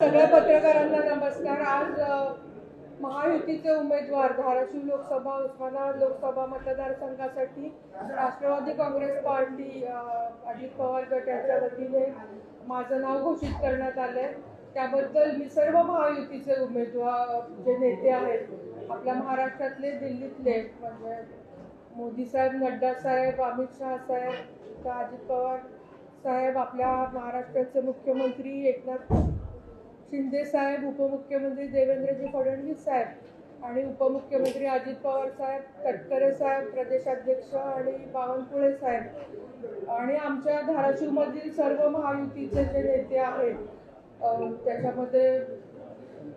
सगळ्या पत्रकारांना नमस्कार. आज महायुतीचे उमेदवार धाराशिव लोकसभा उस्मानाबाद लोकसभा मतदारसंघासाठी राष्ट्रवादी काँग्रेस पार्टी अजित पवार गट यांच्या वतीने माझं नाव घोषित करण्यात आलंय. त्याबद्दल मी सर्व महायुतीचे उमेदवार जे नेते आहेत आपल्या महाराष्ट्रातले दिल्लीतले म्हणजे मोदी साहेब नड्डा साहेब अमित शहा साहेब अजित पवार साहेब आपल्या महाराष्ट्राचे मुख्यमंत्री एकनाथ शिंदे साहेब उपमुख्यमंत्री देवेंद्रजी फडणवीस साहेब आणि उपमुख्यमंत्री अजित पवार साहेब तटकरे साहेब प्रदेशाध्यक्ष आणि बावनकुळे साहेब. आणि आमच्या धाराशिवमधील सर्व महायुतीचे जे नेते आहेत त्याच्यामध्ये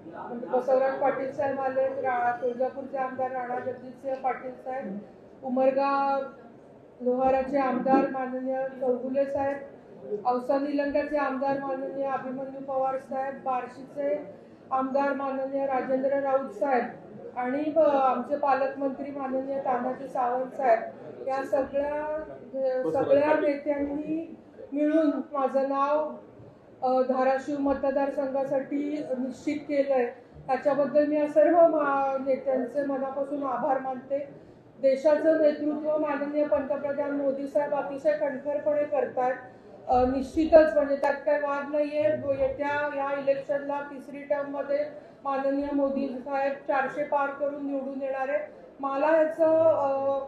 म्हणजे बसवराज पाटील साहेब आले राणा तुळजापूरचे आमदार राणा जगजितसिंह पाटील साहेब उमरगा लोहाराचे आमदार माननीय चौगुले साहेब औसा निलंग्याचे आमदार माननीय अभिमन्यू पवार साहेब बार्शीचे आमदार माननीय राजेंद्र राऊत साहेब आणि आमचे पालकमंत्री माननीय तानाजी सावंत साहेब या सगळ्या सगळ्या नेत्यांनी मिळून माझं नाव धाराशिव मतदारसंघासाठी निश्चित केलंय. त्याच्याबद्दल मी या सर्व मा- नेत्यांचे मनापासून आभार मानते. देशाचं नेतृत्व माननीय पंतप्रधान मोदी साहेब अतिशय कणखरपणे करतायत. निश्चितच म्हणजे त्यात काही वाद नाहीये. येत्या या इलेक्शनला तिसरी टर्ममध्ये माननीय मोदी साहेब चारशे पार करून निवडून येणार आहे मला याचं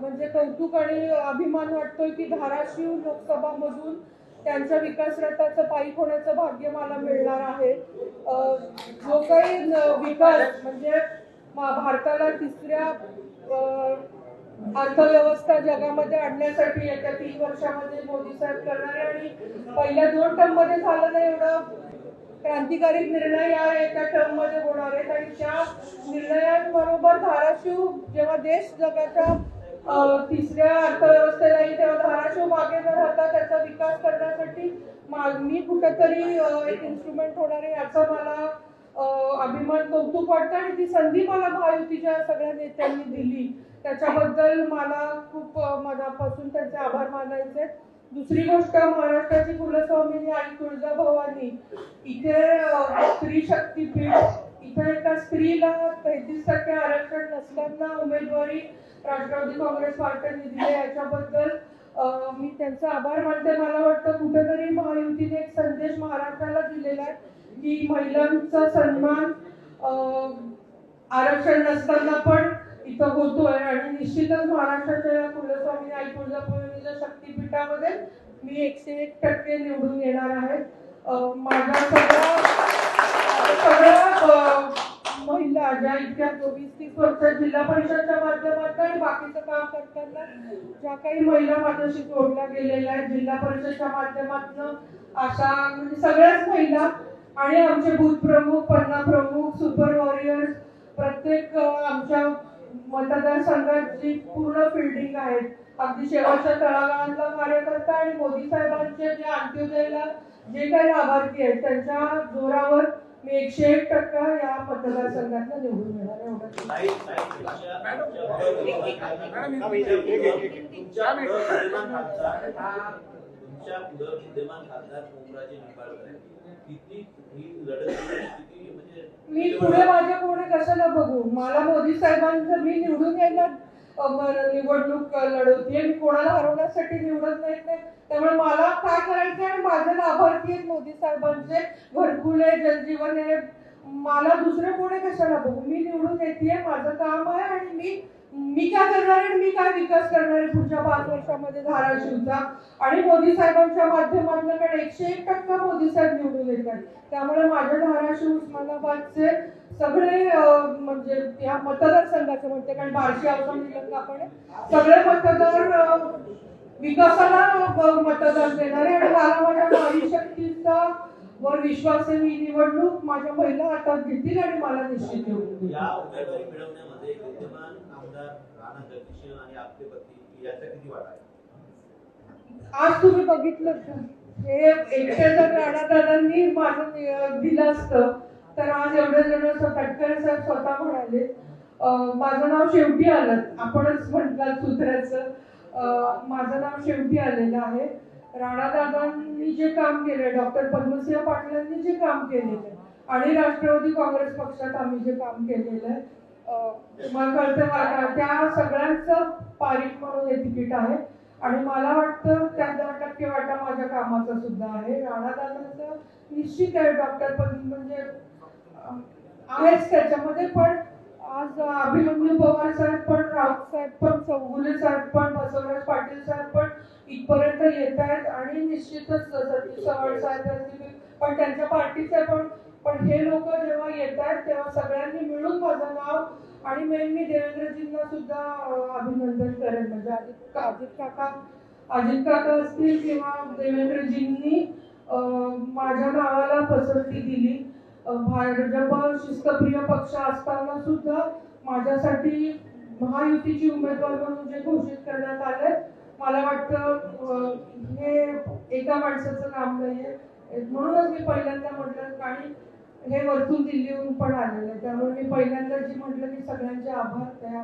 म्हणजे कौतुक आणि अभिमान वाटतोय की धाराशिव लोकसभामधून त्यांच्या विकास रथाचं पायी होण्याचं भाग्य मला मिळणार आहे. जो काही विकास म्हणजे मा- भारताला तिसऱ्या अर्थव्यवस्था जगामध्ये आणण्यासाठी येत्या तीन वर्षामध्ये मोदी साहेब करणार आणि पहिल्या दोन टर्ममध्ये झालं नाही एवढं. क्रांतिकारी निर्णय या एका टर्ममध्ये होणार आहेत आणि त्या निर्णयांबरोबर धाराशिव जेव्हा देश जगाच्या तिसऱ्या अर्थव्यवस्थेला येईल तेव्हा धाराशिव मागे न राहता त्याचा विकास करण्यासाठी मागणी मी कुठेतरी एक इन्स्ट्रुमेंट होणार आहे याचा मला अभिमान कौतुक वाटतं आणि ती संधी मला महायुतीच्या सगळ्या नेत्यांनी दिली. त्याच्याबद्दल मला खूप मनापासून त्यांचे आभार मानायचे. दुसरी गोष्ट महाराष्ट्राची कुलस्वामिनी आई तुळजाभवानी इथे स्त्री शक्तीपीठ इथे एका स्त्रीला तेहतीस टक्के आरक्षण नसताना उमेदवारी राष्ट्रवादी काँग्रेस पार्टीने दिली याच्याबद्दल मी त्यांचा आभार मानते. मला वाटतं कुठेतरी महायुतीने एक संदेश महाराष्ट्राला दिलेला आहे. की महिलांचा सन्मान आरक्षण नसताना पण इथं होतोय. आणि निश्चितच महाराष्ट्राच्या या कुलस्वामी आई तुळजाभवानीच्या शक्तीपीठामध्ये मी एकशे एक टक्के निवडून येणार आहे. माझ्या सगळ्या सगळ्या महिला ज्या इतक्या चोवीस तीस वर्ष जिल्हा परिषदच्या माध्यमातून आणि बाकीचं काम करताना ज्या काही महिला माझ्याशी जोडल्या गेलेल्या आहेत जिल्हा परिषदच्या माध्यमातून अशा म्हणजे सगळ्याच महिला आणि आमचे बूथ प्रमुख पन्ना प्रमुख सुपर वॉरियर्स प्रत्येक आमच्या मतदारसंघात जी पूर्ण फिल्डिंग आहे अगदी शेवटच्या तळागाळातला कार्यकर्ता आणि मोदी साहेबांचे जे अंत्योदयला जे काही लाभार्थी आहेत त्यांच्या जोरावर मी एकशे एक टक्का या मतदारसंघात निवडून येणार एवढंच. विद्यमान खासदार तुमच्या पुढं विद्यमान खासदार ओमराजे निंबाळकर मी पुढे माझ्या पुढे कशाला बघू? मला मोदी साहेबांचं मी निवडून यायला निवडणूक लढवते मी कोणाला हरवण्यासाठी निवडत नाही. त्यामुळे मला काय करायचं आणि माझे लाभार्थी आहेत मोदी साहेबांचे. घरकुल आहे जलजीवन आहे. मला दुसरे कोणी कशाला बघू? मी निवडून येते माझं काम आहे आणि मी मी काय करणार आहे आणि मी काय विकास करणार आहे पुढच्या पाच वर्षामध्ये धाराशिवचा? आणि मोदी साहेबांच्या माध्यमातून कारण एकशे एक टक्का येतात त्यामुळे माझ्या धाराशिव उस्मानाबादचे सगळे म्हणजे या मतदारसंघाचे म्हणते कारण बार्शी औसा निलंगा पण आहे. सगळे मतदार विकासाला मतदान देणारे आणि मला माझ्या नारी शक्तीचा वर विश्वास आहे मी निवडणूक माझ्या महिला हातात घेतील आणि मला निश्चित निवडून देतील. या उमेदवारी मिळवण्यामध्ये विद्यमान आमदार राणा जगदीश आणि आपले पती याचा किती वाटा आहे आज तुम्ही बघितलं का हे एकटे जर राणादादांनी माझं नि- दिलं असतं. तर आज एवढे जण तटकरे साहेब स्वतः म्हणाले माझं नाव शेवटी आलं. आपणच म्हटलं सूत्राचं. माझं नाव शेवटी आलेलं आहे. राणादादांनी जे काम केलंय डॉक्टर पद्मसिंह पाटलांनी जे काम केलेलं आहे आणि राष्ट्रवादी काँग्रेस पक्षात आम्ही जे काम केलेलं आहे अं, तुम्हाला कळतं त्या सगळ्यांचं पारिक म्हणून हे तिकीट आहे. आणि मला कामाचा सुद्धा आहे. राणादादांचं निश्चित आहे डॉक्टर पण म्हणजे आहेच त्याच्यामध्ये पण आज अभिमन्यू पवार साहेब पण राऊत साहेब पण चौगुले साहेब पण बसवराज पाटील साहेब पण इथपर्यंत येत आहेत आणि निश्चितच सतीश चव्हाण साहेब असतील पण त्यांच्या पार्टीचे पण पण हे लोक जेव्हा येत आहेत तेव्हा सगळ्यांनी मिळून माझं नाव आणि मेन मी देवेंद्रजींना सुद्धा अभिनंदन करेन. म्हणजे अजित अजित काका अजित काका असतील किंवा देवेंद्रजींनी माझ्या नावाला पसंती दिली. भाजप शिस्तप्रिय पक्ष असताना सुद्धा माझ्यासाठी महायुतीची उमेदवार म्हणून जे घोषित करण्यात आले मला वाटतं हे एका माणसाचं काम नाहीये. म्हणूनच मी पहिल्यांदा म्हटलं आणि हे वरतून दिल्लीहून पण आलेलं आहे. त्यामुळे मी पहिल्यांदा जी म्हटलं की सगळ्यांचे आभार त्या